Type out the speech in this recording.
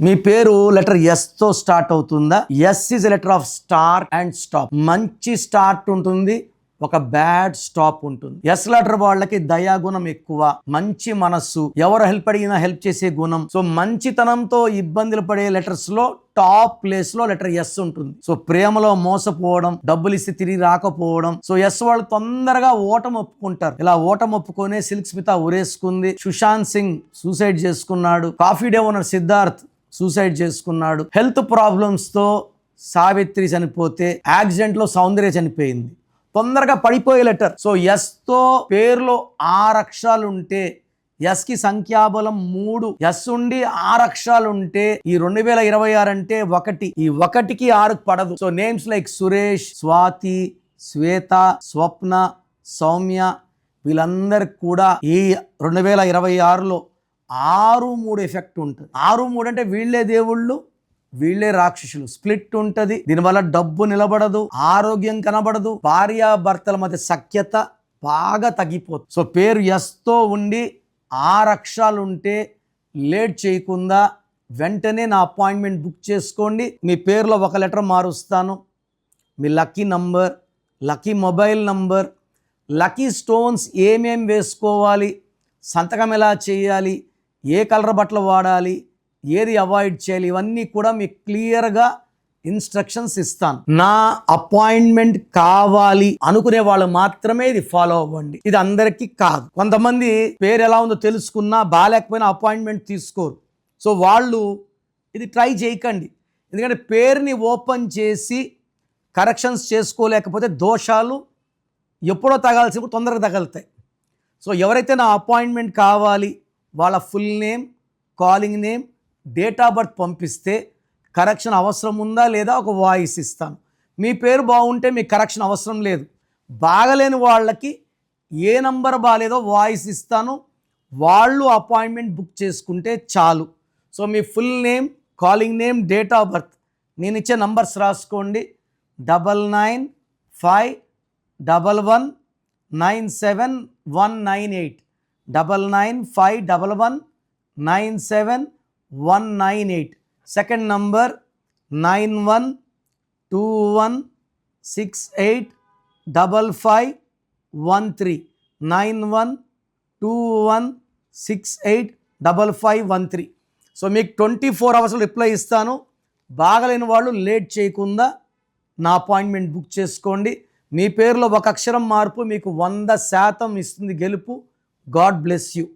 మీ పేరు లెటర్ ఎస్తో స్టార్ట్ అవుతుందా? S is letter of start and stop మంచి స్టార్ట్ ఉంటుంది ఒక బ్యాడ్ స్టాప్ ఉంటుంది. ఎస్ లెటర్ వాళ్ళకి దయాగుణం ఎక్కువ మంచి మనస్సు. ఎవరు హెల్ప్ అడిగినా హెల్ప్ చేసే గుణం. సో మంచితనంతో ఇబ్బందులు పడే లెటర్స్లో టాప్ ప్లేస్లో లెటర్ ఎస్ ఉంటుంది. సో ప్రేమలో మోసపోవడం డబ్బులు ఇస్తే తిరిగి రాకపోవడం. సో ఎస్ వాళ్ళు తొందరగా ఓటం ఒప్పుకుంటారు. ఇలా ఓటం ఒప్పుకొనే సిల్క్ స్మిత ఉరేసుకుంది. సుశాంత్ సింగ్ సూసైడ్ చేసుకున్నాడు. Coffee day owner Siddharth suicide చేసుకున్నాడు. హెల్త్ ప్రాబ్లమ్స్తో సావిత్రి చనిపోతే యాక్సిడెంట్లో సౌందర్య చనిపోయింది. తొందరగా పడిపోయే లెటర్. సో ఎస్తో పేరులో ఆరు అక్షరాలు ఉంటే సంఖ్యాబలం మూడు ఎస్ ఉండి ఆరు అక్షరాలు ఉంటే ఈ రెండు వేల ఇరవై ఆరు అంటే ఒకటి. ఈ ఒకటికి ఆరు పడదు. So names like Suresh Swathi Swetha Swapna Soumya వీళ్ళందరికి కూడా ఈ రెండు వేల ఇరవై ఆరులో ఆరు మూడు ఎఫెక్ట్ ఉంటుంది. ఆరు మూడు అంటే వీళ్ళే దేవుళ్ళు వీళ్ళే రాక్షసులు. స్ప్లిట్ ఉంటది. దీనివల్ల డబ్బు నిలబడదు ఆరోగ్యం కనబడదు భార్యాభర్తల మధ్య సఖ్యత బాగా తగ్గిపోతుంది. సో పేరు ఎస్తో ఉండి ఆరు అక్షరాలు ఉంటే లేట్ చేయకుండా వెంటనే నా అపాయింట్మెంట్ బుక్ చేసుకోండి. మీ పేరులో ఒక లెటర్ మారుస్తాను. మీ lucky number lucky mobile number lucky stones ఏమేం వేసుకోవాలి సంతకం ఎలా చేయాలి ఏ కలర్ బట్టలు వాడాలి ఏది అవాయిడ్ చేయాలి ఇవన్నీ కూడా మీకు క్లియర్గా ఇన్స్ట్రక్షన్స్ ఇస్తాను. నా అపాయింట్మెంట్ కావాలి అనుకునే వాళ్ళు మాత్రమే ఇది ఫాలో అవ్వండి. ఇది అందరికీ కాదు. కొంతమంది పేరు ఎలా ఉందో తెలుసుకున్నా బాగాలేకపోయినా అపాయింట్మెంట్ తీసుకోరు. సో వాళ్ళు ఇది ట్రై చేయకండి. ఎందుకంటే పేరుని ఓపెన్ చేసి కరెక్షన్స్ చేసుకోలేకపోతే దోషాలు ఎప్పుడో తగాల్సినప్పుడు తొందరగా తగలుతాయి. సో ఎవరైతే నా అపాయింట్మెంట్ కావాలి వాళ్ళ full name calling name date of birth పంపిస్తే కరెక్షన్ అవసరం ఉందా లేదా ఒక వాయిస్ ఇస్తాను. మీ పేరు బాగుంటే మీకు కరెక్షన్ అవసరం లేదు. బాగలేని వాళ్ళకి ఏ నంబర్ బాగాలేదో వాయిస్ ఇస్తాను. వాళ్ళు అపాయింట్మెంట్ బుక్ చేసుకుంటే చాలు. So me full name calling name date of birth నేను ఇచ్చే నంబర్స్ రాసుకోండి. Double nine five double one nine seven one nine eight. Double nine five double one nine seven one nine eight second number nine one two one six eight double five one three nine one two one six eight double five one three so మీకు twenty four అవర్స్లో reply ఇస్తాను. బాగలేని వాళ్ళు late చేయకుండా నా appointment book చేసుకోండి. మీ పేరులో ఒక అక్షరం మార్పు మీకు వంద శాతం ఇస్తుంది గెలుపు. God bless you.